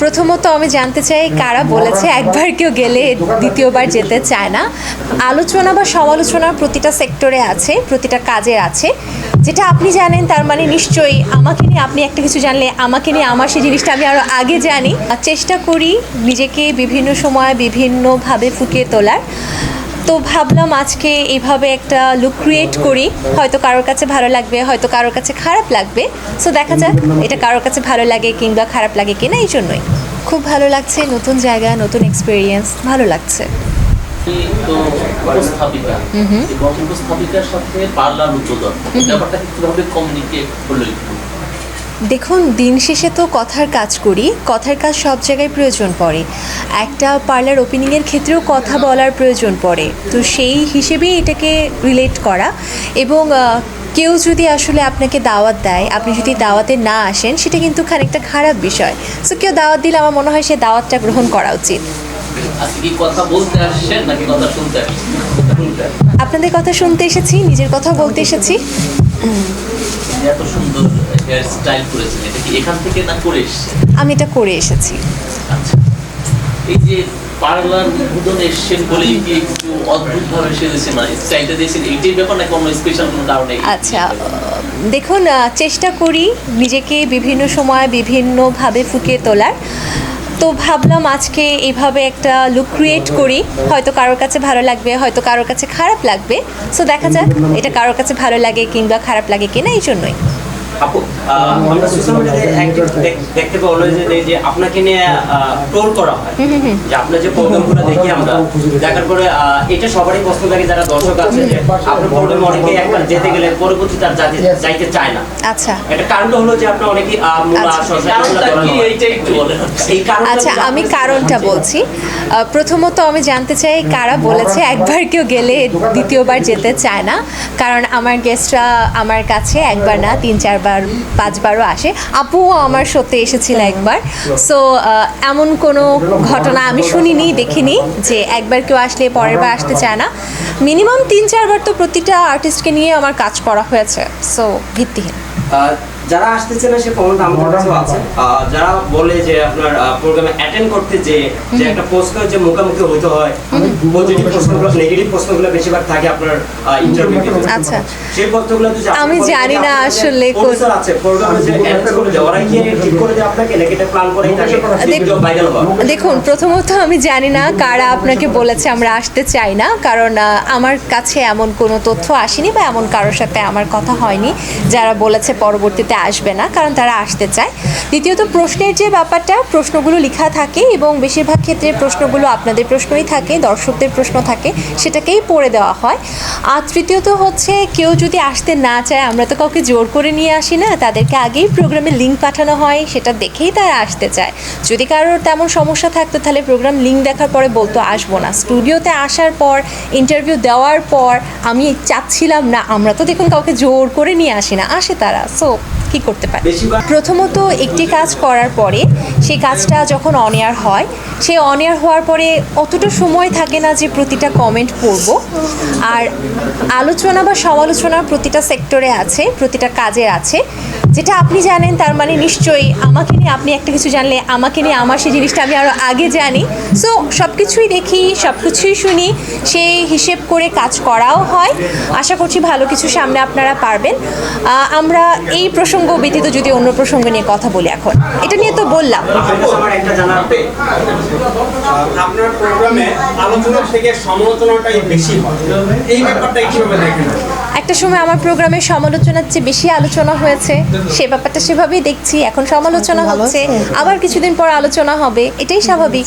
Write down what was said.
প্রথমত আমি জানতে চাই কারা বলেছে একবার কেউ গেলে দ্বিতীয়বার যেতে চায় না। আলোচনা বা সমালোচনা প্রতিটা সেক্টরে আছে, প্রতিটা কাজে আছে। যেটা আপনি জানেন তার মানে নিশ্চয়ই আমাকে নিয়ে আপনি একটা কিছু জানলে আমাকে নিয়ে আমার সেই জিনিসটা আমি আরও আগে জানি। চেষ্টা করি নিজেকে বিভিন্ন সময় বিভিন্নভাবে ফুটিয়ে তোলার। তো ভাবলাম আজকে এইভাবে একটা লুক ক্রিয়েট করি। হয়তো কারোর কাছে ভালো লাগবে হয়তো কারোর কাছে খারাপ লাগবে। সো দেখা যাক এটা কারোর কাছে ভালো লাগে কিংবা খারাপ লাগে কিনা এই জন্যই। খুব ভালো লাগছে নতুন জায়গা নতুন এক্সপিরিয়েন্স ভালো লাগছে। সাথে পার্লার ব্যাপারটা কমিউনিকেট হলো একটু। দেখুন, দিন শেষে তো কথার কাজ করি, কথার কাজ সব জায়গায় প্রয়োজন পড়ে। একটা পার্লার ওপেনিংয়ের ক্ষেত্রেও কথা বলার প্রয়োজন পড়ে। তো সেই হিসেবেই এটাকে রিলেট করা এবং কেউ যদি আসলে আপনাকে দাওয়াত দেয়, আপনি যদি দাওয়াতে না আসেন, সেটা কিন্তু খানিকটা খারাপ বিষয়। সো কেউ দাওয়াত দিলে আমার মনে হয় সে দাওয়াতটা গ্রহণ করা উচিত। আপনাদের কথা শুনতে এসেছি নিজের কথা বলতে এসেছি। এত সুন্দর হেয়ার স্টাইল করেছেন এটা কি এখান থেকে না করে এসছেন? আমি এটা করে এসেছি। আচ্ছা। এই যে পার্লার উদ্বোধনে এসছেন বলেই কি একটু মানে স্টাইলটা দিয়েছেন এইটাই ব্যাপার নাকি অন্য স্পেশাল কোনো কারণে? আচ্ছা দেখুন চেষ্টা করি নিজেকে বিভিন্ন সময় বিভিন্নভাবে ফুটিয়ে তোলার। তো ভাবলাম আজকে এইভাবে একটা লুক ক্রিয়েট করি। হয়তো কারোর কাছে ভালো লাগবে, হয়তো কারোর কাছে খারাপ লাগবে। সো দেখা যাক, এটা কারোর কাছে ভালো লাগে কিংবা খারাপ লাগে কিনা, এই জন্যই। আমরা সোশ্যাল মিডিয়াতে দেখতে পাবো যে যে আপনাকে নিয়ে ট্রোল করা হয়। যে আপনার যে প্রোগ্রামগুলো দেখি আমরা দেখার পরে এটা সবারই প্রশ্ন থাকে যারা দর্শক আছে যে আপনার প্রোগ্রামে অনেকে একবার যেতে গেলে পরবর্তীতে আর যাতে যাইতে চায় না। আচ্ছা। এটা কারণটা হলো যে আপনার অনেকে আচ্ছা। আচ্ছা আমি কারণটা বলছি। প্রথমত আমি জানতে চাই কারা বলেছে একবার কেউ গেলে দ্বিতীয়বার যেতে চায় না? কারণ আমার গেস্টরা আমার কাছে একবার না তিন চারবার পাঁচবারও আসে। আপুও আমার সত্যি এসেছিল একবার। সো এমন কোনো ঘটনা আমি শুনিনি, দেখিনি যে একবার কেউ আসলে পরের বার আসতে চায় না। মিনিমাম তিন, চারবার তো প্রতিটা আর্টিস্টকে নিয়ে আমার কাজ করা হয়েছে। সো ভিত্তিহীন। যারা আসতেছে না সে কমেন্ট আমাদের কাছেও আছে। যারা বলে যে আপনার প্রোগ্রামে অ্যাটেন্ড করতে যে যে একটা প্রশ্ন যে মুখোমুখি হইতে হয় পজিটিভ প্রশ্নগুলো নেগেটিভ প্রশ্নগুলো বেশিরভাগ থাকে আপনার ইন্টারভিউতে আচ্ছা। সেই প্রশ্নগুলো আপনি আমি জানি না আসলে কোন- producer আছে প্রোগ্রামে যে অ্যারেঞ্জ করে দেয় ওরাই কি ঠিক করে দেয় আপনাকে নাকি এটা প্ল্যান করেই থাকে ভাইরাল হয় দেখুন প্রথমত আমি জানি না কারা আপনাকে বলেছে আমরা আসতে চাই না কারণ আমার কাছে এমন কোনো তথ্য আসেনি বা এমন কারোর সাথে আমার কথা হয়নি যারা বলেছে পরবর্তীতে আসবে না, কারণ তারা আসতে চায়। দ্বিতীয়ত, প্রশ্নের যে ব্যাপারটা, প্রশ্নগুলো লেখা থাকে এবং বেশিরভাগ ক্ষেত্রে প্রশ্নগুলো আপনাদের প্রশ্নই থাকে, দর্শকদের প্রশ্ন থাকে, সেটাকেই পড়ে দেওয়া হয়। আর তৃতীয়ত হচ্ছে, কেউ যদি আসতে না চায়, আমরা তো কাউকে জোর করে নিয়ে আসি না, তাদেরকে আগেই প্রোগ্রামে লিঙ্ক পাঠানো হয়, সেটা দেখেই তারা আসতে চায়। যদি কারোর তেমন সমস্যা থাকতো, তাহলে প্রোগ্রাম লিঙ্ক দেখার পরে বলতো, আসব না। স্টুডিওতে আসার পর, ইন্টারভিউ দেওয়ার পর, আমি চাচ্ছিলাম না, আমরা তো দেখুন কাউকে জোর করে নিয়ে আসি না, আসে তারা। সো কি করতে পারে। প্রথমত একটি কাজ করার পরে সেই কাজটা যখন অন এয়ার হয় সেই অন এয়ার হওয়ার পরে অতটা সময় থাকে না যে প্রতিটা কমেন্ট পড়ব। আর আলোচনা বা সমালোচনা প্রতিটা সেক্টরে আছে, প্রতিটা কাজে আছে। যেটা আপনি জানেন, তার মানে নিশ্চয়ই আমাকে নিয়ে আপনি একটা কিছু জানলে আমাকে নিয়ে আমার সেই জিনিসটা আমি আরও আগে জানি। সো সব কিছুই দেখি সব কিছুই শুনি, সেই হিসেব করে কাজ করাও হয়। আশা করছি ভালো কিছু সামনে আপনারা পারবেন। আমরা এই প্রসঙ্গ ব্যতীত যদি অন্য প্রসঙ্গ নিয়ে কথা বলি এখন। এটা নিয়ে তো বললাম। আপনার একটা প্রোগ্রামে আলোচনা থেকে সমালোচনাটাই বেশি হয়। এই ব্যাপারটা কীভাবে দেখেন? একটা সময় আমার প্রোগ্রামে সমালোচনার চেয়ে বেশি আলোচনা হয়েছে। সে ব্যাপারটা সেভাবেই দেখছি এখন সমালোচনা হচ্ছে। আবার কিছুদিন পর আলোচনা হবে এটাই স্বাভাবিক।